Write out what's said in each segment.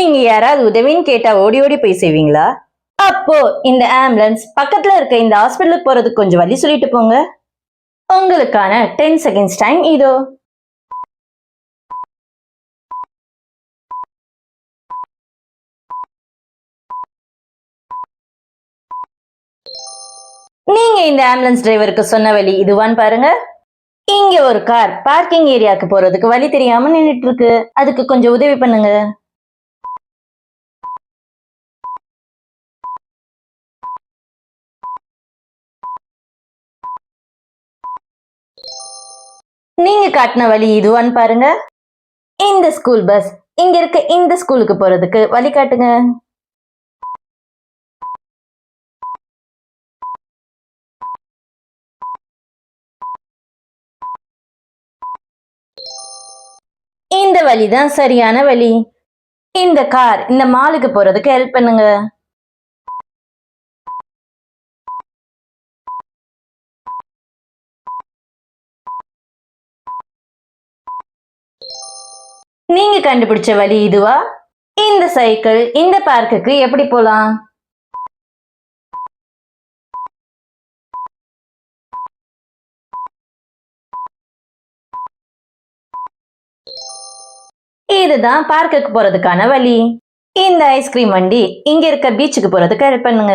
நீங்க யாராவது உதவின்னு கேட்டா ஓடி ஓடி போய் செய்வீங்களா? அப்போ இந்த ஆம்புலன்ஸ் பக்கத்துல இருக்க இந்த ஹாஸ்பிட்டலுக்கு போறதுக்கு கொஞ்சம் வழி சொல்லிட்டு போங்க. உங்களுக்கான டென் செகண்ட்ஸ் டைம் இதோ. நீங்க இந்த ஆம்புலன்ஸ் டிரைவருக்கு சொன்ன வழி இதுவான்னு பாருங்க. இங்க ஒரு கார் பார்க்கிங் ஏரியாக்கு போறதுக்கு வழி தெரியாம நின்னுட்டு இருக்கு. அதுக்கு கொஞ்சம் உதவி பண்ணுங்க. நீங்க காட்டின வழி இதுவான்னு பாருங்க. இந்த ஸ்கூல் பஸ் இங்க இருக்க இந்த ஸ்கூலுக்கு போறதுக்கு வழி காட்டுங்க. இந்த வழி தான் சரியான வழி. இந்த கார் இந்த மாலுக்கு போறதுக்கு ஹெல்ப் பண்ணுங்க. நீங்க கண்டுபிடிச்ச வழி இதுவா? இந்த சைக்கிள் இந்த பார்க்குக்கு எப்படி போலாம்? இதுதான் பார்க்குக்கு போறதுக்கான வழி. இந்த ஐஸ்கிரீம் வண்டி இங்க இருக்க பீச்சுக்கு போறதுக்கு ஹெல்ப் பண்ணுங்க.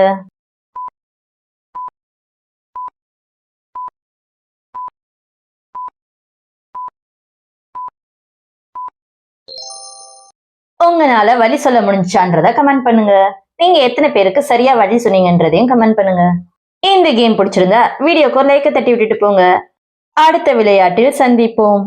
உங்களால வழி சொல்ல முடிஞ்சான்றத கமெண்ட் பண்ணுங்க. நீங்க எத்தனை பேருக்கு சரியா வழி சொன்னீங்கன்றதையும் கமெண்ட் பண்ணுங்க. இந்த கேம் பிடிச்சிருந்தா வீடியோக்கு லைக்கை தட்டி விட்டுட்டு போங்க. அடுத்த விளையாட்டில் சந்திப்போம்.